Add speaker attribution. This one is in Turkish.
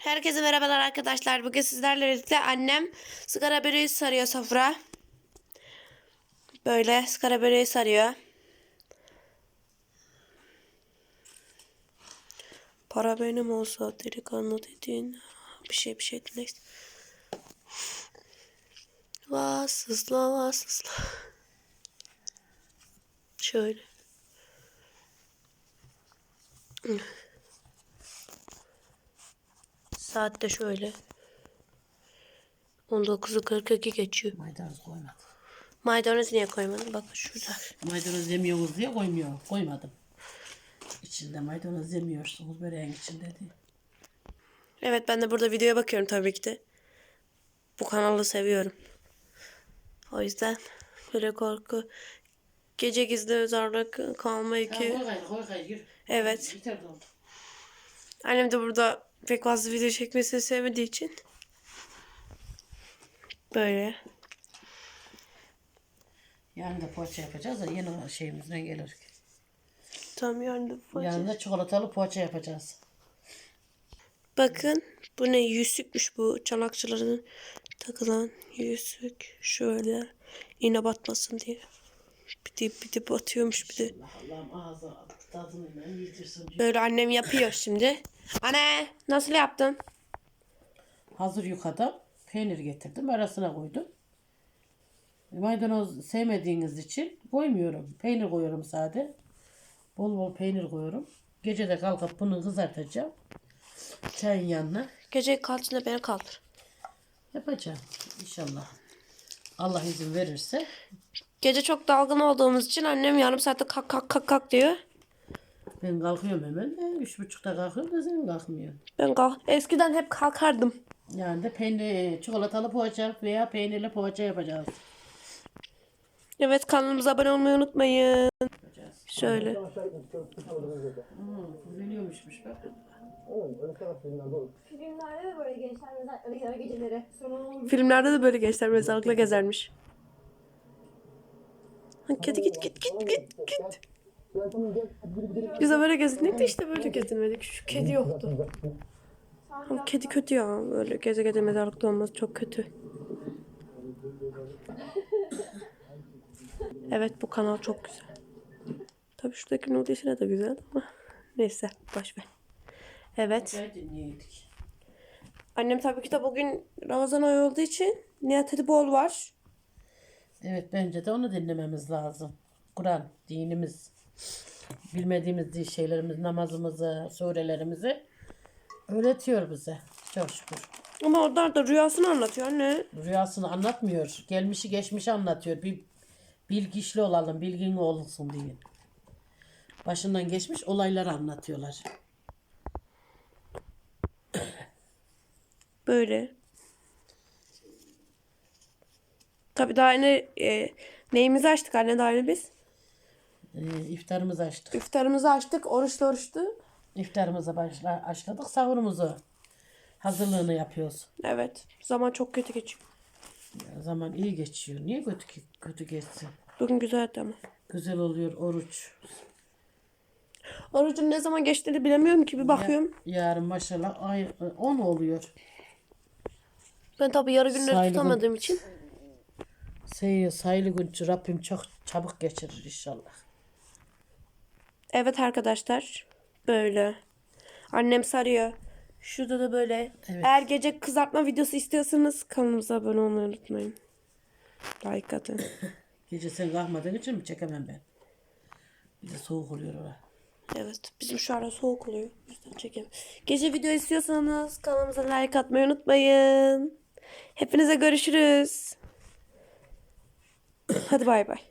Speaker 1: Herkese merhabalar arkadaşlar. Bugün sizlerle birlikte annem sigara böreği sarıyor sofra. Böyle sigara böreği sarıyor. Para benim olsa delikanlı dediğin bir şey bir şey neyse. Vasısla vasısla. Şöyle. Saat de şöyle. 19'u 42 geçiyor.
Speaker 2: Maydanoz koymadım.
Speaker 1: Maydanoz niye koymadın? Bak şurada.
Speaker 2: Maydanoz yemiyoruz diye koymuyor. Koymadım. İçinde maydanoz yemiyorsunuz böreğin içinde diye.
Speaker 1: Evet ben de burada videoya bakıyorum tabii ki de. Bu kanalı seviyorum. O yüzden böyle korku. Gece gizli özarlık kalma iki.
Speaker 2: Koy koy gayrı yürü.
Speaker 1: Evet. Annem de burada pek fazla video çekmesini sevmediği için. Böyle.
Speaker 2: Yarın da poğaça yapacağız da yeni şeyimizden gelir.
Speaker 1: Tam yarın da
Speaker 2: Yarın da çikolatalı poğaça yapacağız.
Speaker 1: Bakın bu ne yüzükmüş bu çanakçıların takılan yüzük. Şöyle iğne batmasın diye. Bir de, bir de batıyormuş bir de.
Speaker 2: Allah'ım ağzı tadını yedirsin.
Speaker 1: Böyle annem yapıyor şimdi. Anne nasıl yaptın?
Speaker 2: Hazır yufkadan peynir getirdim. Arasına koydum. Maydanoz sevmediğiniz için koymuyorum. Peynir koyuyorum sade. Bol bol peynir koyuyorum. Gece de kalkıp bunu kızartacağım. Çayın yanına
Speaker 1: Gece kalktığında beni kaldır.
Speaker 2: yapacağım. İnşallah. Allah izin verirse.
Speaker 1: Gece çok dalgın olduğumuz için annem yarım saatte kalk kalk kalk kalk diyor.
Speaker 2: Ben kalkıyorum hemen. de, Üç buçukta kalkıyorum da sen kalkmıyorsun.
Speaker 1: Ben kalk. Eskiden hep kalkardım.
Speaker 2: Yani de peynir, çikolatalı poğaça veya peynirli poğaça yapacağız.
Speaker 1: Evet kanalımıza abone olmayı unutmayın.
Speaker 2: yapacağız.
Speaker 1: Şöyle.
Speaker 2: Hmm, güzeliyormuşmuş bak.
Speaker 3: Filmlerde de böyle gençler mezarlıkları geceleri sonra
Speaker 1: Filmlerde de böyle gençler mezarlıkla gezermiş. Ha, Kedi git git git git git. Biz de böyle gezindik de işte böyle gezinmedik. Şu kedi yoktu. Ama kedi kötü ya. Böyle geze geze mezarlıkta olması çok kötü. Evet bu kanal çok güzel. Tabii şuradaki nudisine de güzel ama neyse boş ver. Evet. Annem tabii ki de bugün Ramazan ayı olduğu için Nihat Bol var.
Speaker 2: Evet bence de onu dinlememiz lazım. Kur'an, dinimiz, bilmediğimiz di- şeylerimiz, namazımızı, surelerimizi öğretiyor bize. Çok şükür.
Speaker 1: Ama onlar da rüyasını anlatıyor anne.
Speaker 2: Rüyasını anlatmıyor. Gelmişi geçmişi anlatıyor. Bir bilgiçli olalım, bilgin olsun diye. Başından geçmiş olayları anlatıyorlar.
Speaker 1: Böyle. Tabii daha yeni e, neyimizi açtık anne daha yeni biz.
Speaker 2: Ee, iftarımızı açtık.
Speaker 1: İftarımızı açtık. Oruçlu oruçlu.
Speaker 2: İftarımıza başla, başladık. Sahurumuzu hazırlığını yapıyoruz.
Speaker 1: Evet. Zaman çok kötü geçiyor.
Speaker 2: Zaman iyi geçiyor. Niye kötü kötü geçsin?
Speaker 1: Bugün güzeldi ama.
Speaker 2: Güzel oluyor oruç.
Speaker 1: Orucun ne zaman geçtiğini bilemiyorum ki. Bir bakıyorum.
Speaker 2: Yarın maşallah ay 10 oluyor.
Speaker 1: Ben tabii yarı günleri
Speaker 2: Sayılı gün.
Speaker 1: tutamadığım için.
Speaker 2: Sayı, sayılı gün Rabbim çok çabuk geçirir inşallah.
Speaker 1: Evet arkadaşlar. Böyle. Annem sarıyor. Şurada da böyle.
Speaker 2: Evet.
Speaker 1: Eğer gece kızartma videosu istiyorsanız kanalımıza abone olmayı unutmayın. Like atın.
Speaker 2: Gece sen kalkmadığın için mi çekemem ben? Bir de soğuk oluyor orada.
Speaker 1: Evet. Bizim şu ara soğuk oluyor. Yüzden çekemiyorum. Gece video istiyorsanız kanalımıza like atmayı unutmayın. Hepinize görüşürüz. Hadi bay bay.